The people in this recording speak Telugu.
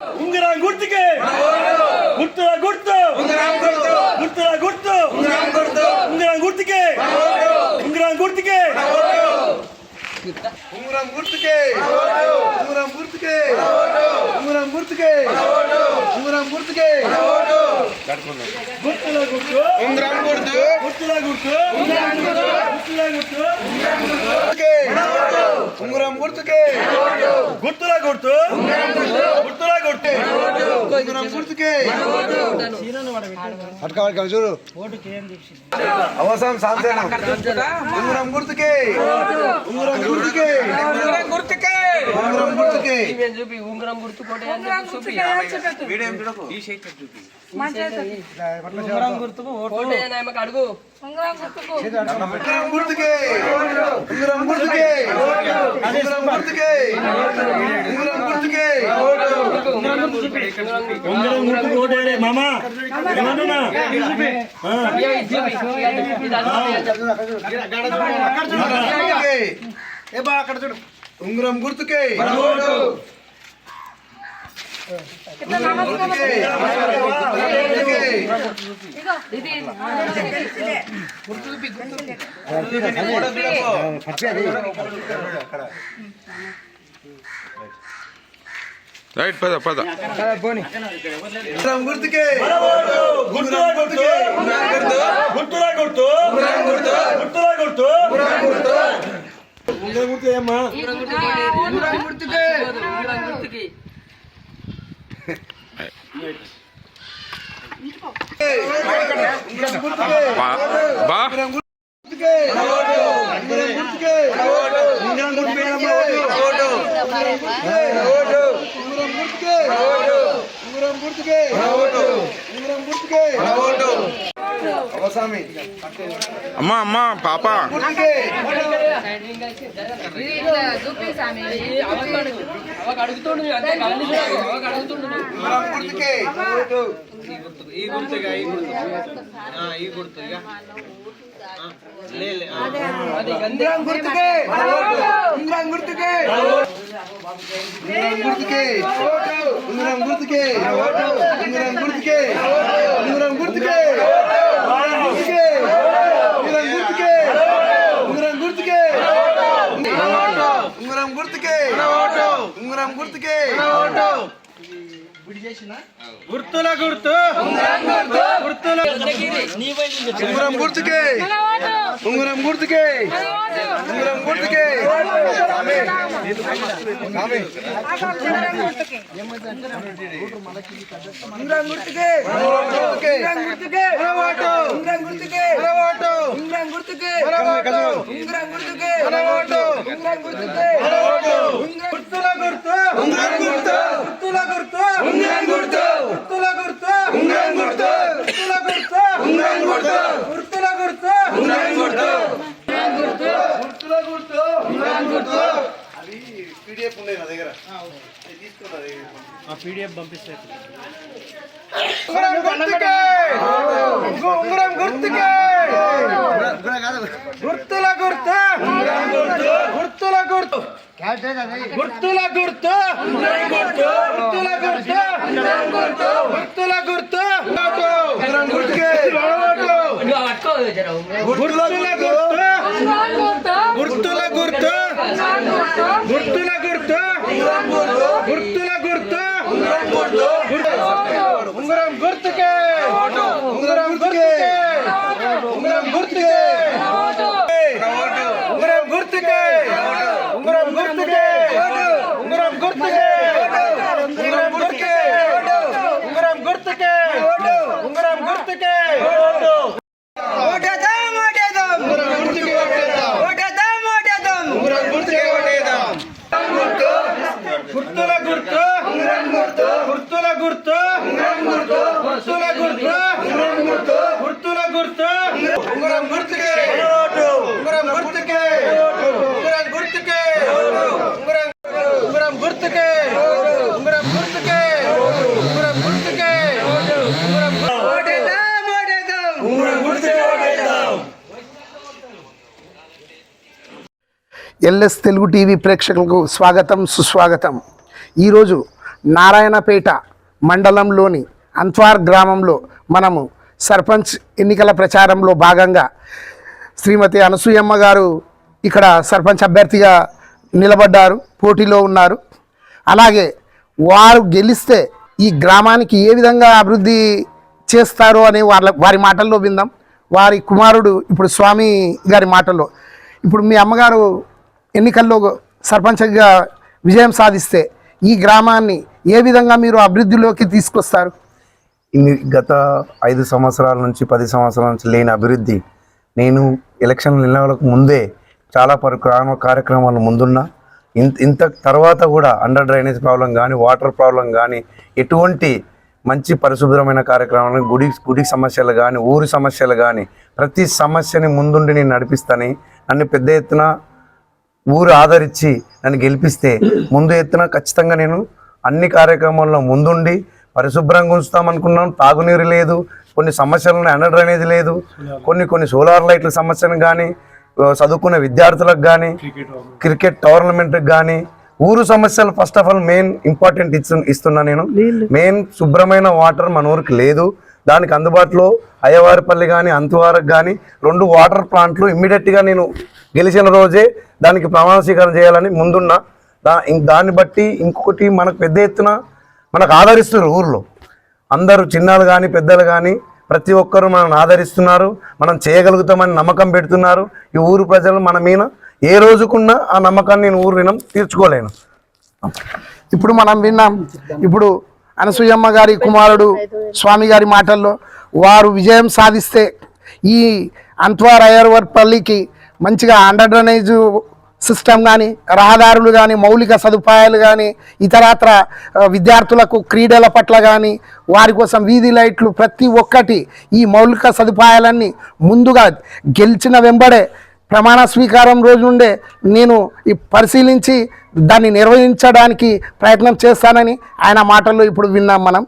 ఉంగరం గుర్తుకే. గుర్తుల గుర్తు. గుర్తుల గుర్తు. ఉంగరం గుర్తుకే. ఉంగరం గుర్తుకే. ఉంగరం గుర్తుకే. ఉంగరం గుర్తుకే. ఉంగరం గుర్తుకే. ఉంగరం గుర్తుకే. గుర్తుల గుర్తు. ఉంగరం గుర్తు. గుర్తుల గుర్తు గుర్తుల గుర్తు గుర్తుకే ఉంగరం గుర్తుకే. గుర్తుల గుర్తు? గుర్తుల గుర్తు? ఉంగరం గుర్తుకే. అట్కా చూడు. అవసరం సాంతేనం ఉంగరం గుర్తుకే. ఉంగరం గుర్తుకే. గుర్తుకే. ఉంగరం గుర్తుకే. చూపి? ఉంగరం గుర్తు ఉంగరం గుర్తుకు అడుగు ఉంగరం గుర్తుకే ఉంగరం గుర్తుకే ఉంగరం గుర్తుకే. ఉంగరం గుర్తుకే. ఉంగరం గుర్తు ఓటేరే మామా ఏమన్నా అక్కడ చూడు ఏ బా అక్కడ చూడు. ఉంగరం గుర్తుకే. గుర్తుకే. రైట్ పద పద. ఉంగరం గుర్తుకే. గుర్తుల ఏమా గుర్తుకే గుర్తుకే గుర్తుకే అమ్మా అమ్మా పాప గుర్తుకే గుర్తుకే గుర్తుకే గుర్తుకే గుర్తుల గుర్తు గుర్తుల ఉంగరం గుర్తుకే ఉంగరం గుర్తుకే ఉంగరం గుర్తుకే. ఉంగరం గుర్తుకే ఉంగరం గుర్తుకే అలవాటు ఉంగరం గుర్తుకే అలవాటు ఉంగరం గుర్తుకే అలవాటు ఉంగరం గుర్తుకే అలవాటు ఉంగరం గుర్తుకే అలవాటు గుర్తుల గుర్తు ఉంగరం గుర్తు గుర్తుల గుర్తు. ఉంగరం గుర్తు. గుర్తుల గుర్తు. ఉంగరం గుర్తు. గుర్తుల గుర్తు. ఉంగరం గుర్తు. గుర్తుల గుర్తు. ఉంగరం గుర్తు. గుర్తుల గుర్తు. ఉంగరం గుర్తు. అది పీడిఎఫ్ ఉన్నాయి నా దగ్గర. ఉంగరం గుర్తుకే. గుర్తుల గుర్తు. గుర్తుల గుర్తు. గుర్తుల గుర్తు గుర్తుల గుర్తు గుర్తుల గుర్తు ఉంగరం గుర్తుకే నువ్వు పట్టుకో జర ఉంగరం. గుర్తుల గుర్తు గుర్తుల గుర్తు గుర్తుల గుర్తు గుర్తుల గుర్తు ఉంగరం గుర్తుకే గుర్తుల గుర్తు గుర్తుల గుర్తు గుర్తుల గుర్తు గుర్తుల గుర్తు ఉంగరం గుర్తుకే ఉంగరం గుర్తుకే ఉంగరం గుర్తుకే ఉంగరం ఉంగరం గుర్తుకే ఉంగరం గుర్తుకే ఉంగరం గుర్తుకే ఉంగరం ఓటేద్దాం ఓటేద్దాం ఉంగరం గుర్తుకే ఓటేద్దాం. ఎల్ఎస్ తెలుగు టీవీ ప్రేక్షకులకు స్వాగతం సుస్వాగతం. ఈరోజు నారాయణపేట మండలంలోని అంత్వార్ గ్రామంలో మనము సర్పంచ్ ఎన్నికల ప్రచారంలో భాగంగా శ్రీమతి అనసూయమ్మ గారు ఇక్కడ సర్పంచ్ అభ్యర్థిగా నిలబడ్డారు పోటీలో ఉన్నారు. అలాగే వారు గెలిస్తే ఈ గ్రామానికి ఏ విధంగా అభివృద్ధి చేస్తారో అని వాళ్ళ వారి మాటల్లో విందాం. వారి కుమారుడు ఇప్పుడు స్వామి గారి మాటల్లో. ఇప్పుడు మీ అమ్మగారు ఎన్నికల్లో సర్పంచ్గా విజయం సాధిస్తే ఈ గ్రామాన్ని ఏ విధంగా మీరు అభివృద్ధిలోకి తీసుకొస్తారు? గత ఐదు సంవత్సరాల నుంచి పది సంవత్సరాల నుంచి లేని అభివృద్ధి నేను ఎలక్షన్ నిలవలకు ముందే చాలా పరి కార్యక్రమాలు ముందున్నా. ఇంత ఇంత తర్వాత కూడా అండర్ డ్రైనేజ్ ప్రాబ్లం కానీ వాటర్ ప్రాబ్లం కానీ ఎటువంటి మంచి పరిశుభ్రమైన కార్యక్రమాలు గుడి గుడి సమస్యలు కానీ ఊరి సమస్యలు కానీ ప్రతి సమస్యని ముందుండి నేను నడిపిస్తాను. నన్ను పెద్ద ఎత్తున ఊరు ఆదరించి నన్ను గెలిపిస్తే ముందు ఎత్తున ఖచ్చితంగా నేను అన్ని కార్యక్రమాల్లో ముందుండి పరిశుభ్రంగా ఉంచుతాం అనుకున్నాం తాగునీరు లేదు కొన్ని సమస్యలు ఉన్నాయి అండర్ డ్రైనేజ్ లేదు కొన్ని కొన్ని సోలార్ లైట్ల సమస్యను కానీ చదువుకునే విద్యార్థులకు కానీ క్రికెట్ టోర్నమెంట్కి కానీ ఊరు సమస్యలు first of all main important ఇస్తు ఇస్తున్నా నేను. మెయిన్ శుభ్రమైన వాటర్ మన ఊరికి లేదు. దానికి అందుబాటులో అయ్యవారిపల్లి కానీ అంతువారకు కానీ రెండు వాటర్ ప్లాంట్లు ఇమ్మీడియట్గా నేను గెలిచిన రోజే దానికి ప్రమాణ స్వీకారం చేయాలని ముందున్నా దా దాన్ని బట్టి ఇంకొకటి మనకు పెద్ద ఎత్తున మనకు ఆదరిస్తున్నారు ఊర్లో. అందరూ చిన్నాలు కానీ పెద్దలు కానీ ప్రతి ఒక్కరూ మనల్ని ఆదరిస్తున్నారు మనం చేయగలుగుతామని నమ్మకం పెడుతున్నారు. ఈ ఊరు ప్రజలు మన మీద ఏ రోజుకున్నా ఆ నమ్మకాన్ని నేను ఊరు వినం తీర్చుకోలేను. ఇప్పుడు మనం విన్నాం ఇప్పుడు అనసూయమ్మ గారి కుమారుడు స్వామి గారి మాటల్లో వారు విజయం సాధిస్తే ఈ అంత్వార్ అయ్యర్వర్పల్లికి మంచిగా అండర్ డ్రైనేజ్ సిస్టమ్ కానీ రహదారులు కానీ మౌలిక సదుపాయాలు కానీ ఇతరత్ర విద్యార్థులకు క్రీడల పట్ల కానీ వారి కోసం వీధి లైట్లు ప్రతి ఒక్కటి ఈ మౌలిక సదుపాయాలన్నీ ముందుగా గెలిచిన వెంబడే ప్రమాణ స్వీకారం రోజు నుండే నేను ఈ పరిశీలించి దాన్ని నిర్వహించడానికి ప్రయత్నం చేస్తానని ఆయన మాటల్లో ఇప్పుడు విన్నాం మనం.